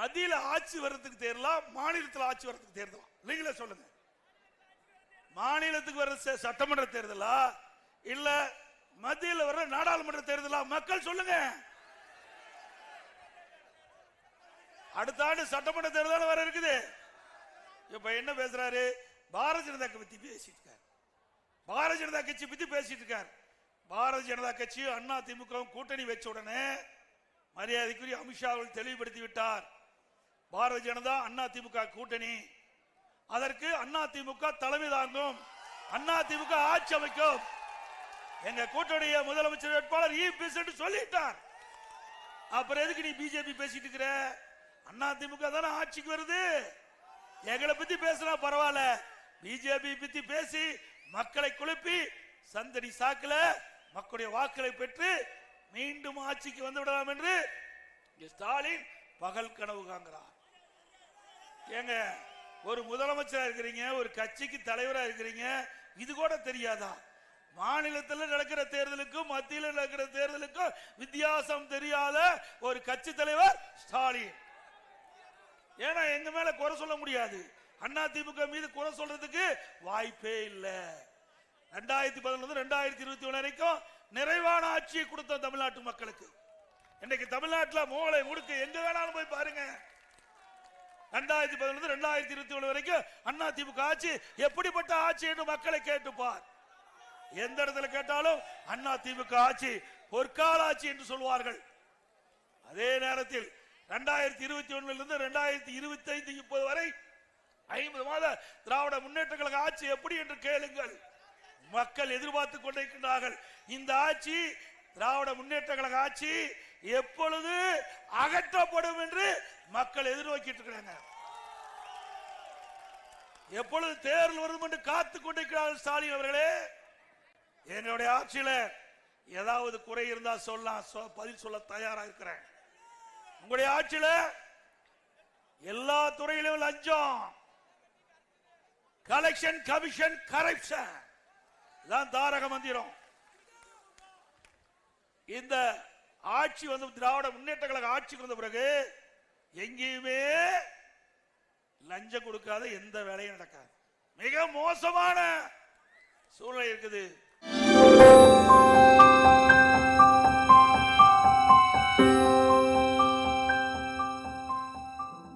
மத்தியில் ஆட்சி வர்றதுக்கு தேர்தலாம் மாநிலத்தில் ஆட்சி வர்றதுக்கு தேர்தலாம் நீங்களே சொல்லுங்க. மாநிலத்துக்கு வர்ற சட்டமன்ற தேர்தலா? இல்ல மத்தியில் வர்ற நாடாளுமன்ற தேர்தலா? மக்கள் சொல்லுங்க. அடுத்த ஆண்டு சட்டமன்ற தேர்தல் வர இருக்குது. இப்ப என்ன பேசுறாரு? பாரதிய ஜனதா பத்தி பேசிட்டு இருக்காரு. பாரதிய ஜனதா கட்சி பத்தி பேசிட்டு இருக்காரு. பாரதிய ஜனதா கட்சி அண்ணா திமுக கூட்டணி வச்ச உடனே மரியாதைக்குரிய அமித்ஷா அவர்கள் தெளிவுபடுத்தி விட்டார். பாரதிய ஜனதா அண்ணா திமுக கூட்டணி. அதற்கு அண்ணா திமுக தலைமை தாங்கும். அண்ணா திமுக ஆட்சி அமைக்கும். எங்க கூட்டணிய முதலமைச்சர் வேட்பாளர் இ. என்று சொல்லிட்டார். அப்புறம் எதுக்கு நீ பிஜேபி பேசிட்டு இருக்கிற? அண்ணா திமுக தானே ஆட்சிக்கு வருது. எங்களை பத்தி பேசினா பரவாயில்ல. பிஜேபி பத்தி பேசி மக்களை குழப்பி சந்தடி சாக்குல மக்களுடைய வாக்களை பெற்று மீண்டும் ஆட்சிக்கு வந்து விடலாம் என்று ஸ்டாலின் பகல் கனவு காண்கிறார். ஏங்க ஒரு முதலமைச்சரா இருக்கிறீங்க ஒரு கட்சிக்கு தலைவரா இருக்கிறீங்க இது கூட தெரியாதா? மாநிலத்தில் நடக்கிற தேர்தலுக்கும் மத்தியில் நடக்கிற தேர்தலுக்கும் வித்தியாசம் தெரியாத ஒரு கட்சி தலைவர் ஸ்டாலின். ஏன்னா எங்க மேல குறை சொல்ல முடியாது. அண்ணா திமுக மீது குறை சொல்றதுக்கு வாய்ப்பே இல்லை. ரெண்டாயிரத்தி பதினொன்று ரெண்டாயிரத்தி இருபத்தி ஒன்று வரைக்கும் நிறைவான ஆட்சியை கொடுத்தோம் தமிழ்நாட்டு மக்களுக்கு. இன்னைக்கு தமிழ்நாட்டில் மூளை முடுக்கு எங்க வேணாலும் போய் பாருங்க. ரெண்டாயிரத்தி பதினொன்று ரெண்டாயிரத்தி இருபத்தி ஒன்று வரைக்கும் அண்ணா திமுக ஆட்சி எப்படிப்பட்ட ஆட்சி என்று மக்களை கேட்டுப்பார். எந்த இடத்துல கேட்டாலும் அண்ணா திமுக ஆட்சி பொற்கால ஆட்சி என்று சொல்வார்கள். அதே நேரத்தில் ரெண்டாயிரத்தி இருபத்தி ஒண்ணுல இருந்து ரெண்டாயிரத்தி இருபத்தி ஐந்து முப்பது வரை ஐம்பது மாத திராவிட முன்னேற்ற கழக ஆட்சி எப்படி என்று கேளுங்கள். மக்கள் எதிர்பார்த்து கொண்டிருக்கின்றார்கள். இந்த ஆட்சி திராவிட முன்னேற்ற கழக ஆட்சி எப்பொழுது அகற்றப்படும் என்று மக்கள் எதிர்நோக்கிட்டு இருக்கிறாங்க. எப்பொழுது தேர்தல் வரும் என்று காத்து கொண்டிருக்கிறார்கள் ஸ்டாலின் அவர்களே? என்னுடைய ஆட்சியில ஏதாவது குறை இருந்தா சொல்லலாம். சொ- பதில் சொல்ல தயாரா இருக்கிறேன். உங்களுடைய ஆட்சியில எல்லா துறையிலும் லஞ்சம். கலெக்ஷன் கமிஷன் கரப்ஷன் இதான் தாரக மந்திரம். இந்த ஆட்சி வந்து திராவிட முன்னேற்ற கழக ஆட்சிக்கு வந்த பிறகு எங்கேயுமே லஞ்சம் கொடுக்காத எந்த வேலையும் நடக்காது. மிக மோசமான சூழ்நிலை இருக்குது.